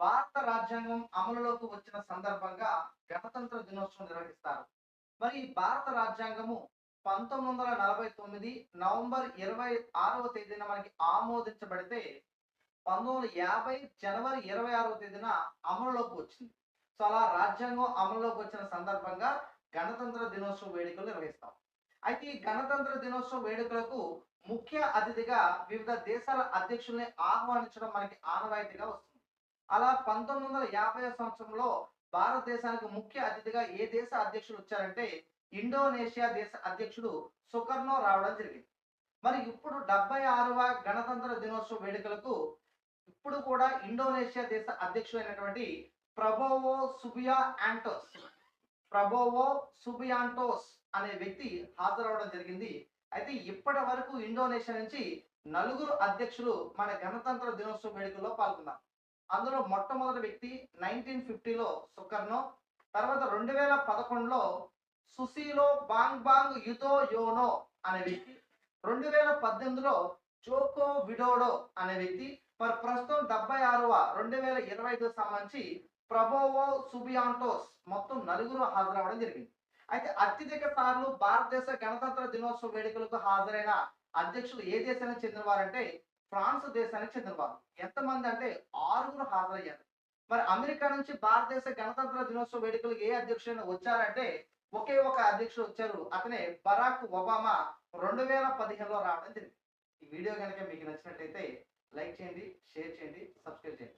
భారత రాజ్యాంగం అమలులోకి వచ్చిన సందర్భంగా గణతంత్ర దినోత్సవం నిర్వహిస్తారు. మరి భారత రాజ్యాంగము పంతొమ్మిది వందల నలభై తొమ్మిది నవంబర్ ఇరవై ఆరవ తేదీన మనకి ఆమోదించబడితే పంతొమ్మిది వందల యాభై జనవరి ఇరవై ఆరవ తేదీన అమలులోకి వచ్చింది. సో అలా రాజ్యాంగం అమలులోకి వచ్చిన సందర్భంగా గణతంత్ర దినోత్సవ వేడుకలు నిర్వహిస్తాం. అయితే ఈ గణతంత్ర దినోత్సవ వేడుకలకు ముఖ్య అతిథిగా వివిధ దేశాల అధ్యక్షుల్ని ఆహ్వానించడం మనకి ఆనవాయితీగా వస్తుంది. అలా పంతొమ్మిది వందల యాభై సంవత్సరంలో భారతదేశానికి ముఖ్య అతిథిగా ఏ దేశ అధ్యక్షుడు వచ్చారంటే ఇండోనేషియా దేశ అధ్యక్షుడు సుకర్నో రావడం జరిగింది. మరి ఇప్పుడు డెబ్బై ఆరవ గణతంత్ర దినోత్సవ వేడుకలకు ఇప్పుడు కూడా ఇండోనేషియా దేశ అధ్యక్షుడైనటువంటి ప్రభోవో సుబియా యాంటోస్ ప్రభోవో సుబియాంటోస్ అనే వ్యక్తి హాజరవడం జరిగింది. అయితే ఇప్పటి వరకు ఇండోనేషియా నుంచి నలుగురు అధ్యక్షులు మన గణతంత్ర దినోత్సవ వేడుకల్లో పాల్గొన్నారు. అందులో మొట్టమొదటి వ్యక్తి నైన్టీన్ ఫిఫ్టీలో సుకర్నో తర్వాత రెండు వేల పదకొండులో సుశీలో బాంగ్ బాంగ్ యుతో యోనో అనే వ్యక్తి రెండు వేల పద్దెనిమిదిలో జోకో విడోడో అనే వ్యక్తి మరి ప్రస్తుతం డెబ్బై ఆరవ రెండు వేల ఇరవై ఐదు సంబంధించి ప్రభోవో సుబియాంటోస్ మొత్తం నలుగురు హాజరవడం జరిగింది. అయితే అత్యధిక సార్లు భారతదేశ గణతంత్ర దినోత్సవ వేడుకలకు హాజరైన అధ్యక్షులు ఏ దేశానికి చెందినవారంటే ఫ్రాన్స్ దేశానికి చెందినవారు. ఎంతమంది అంటే ఆరుగురు హాజరయ్యారు మరి అమెరికా నుంచి భారతదేశ గణతంత్ర దినోత్సవ వేడుకలకు ఏ అధ్యక్షుడైనా వచ్చారంటే ఒకే ఒక అధ్యక్షుడు వచ్చారు. అతనే బరాక్ ఒబామా రెండు వేల పదిహేనులో రావడం జరిగింది. ఈ వీడియో కనుక మీకు నచ్చినట్లయితే లైక్ చేయండి షేర్ చేయండి సబ్స్క్రైబ్ చేయండి.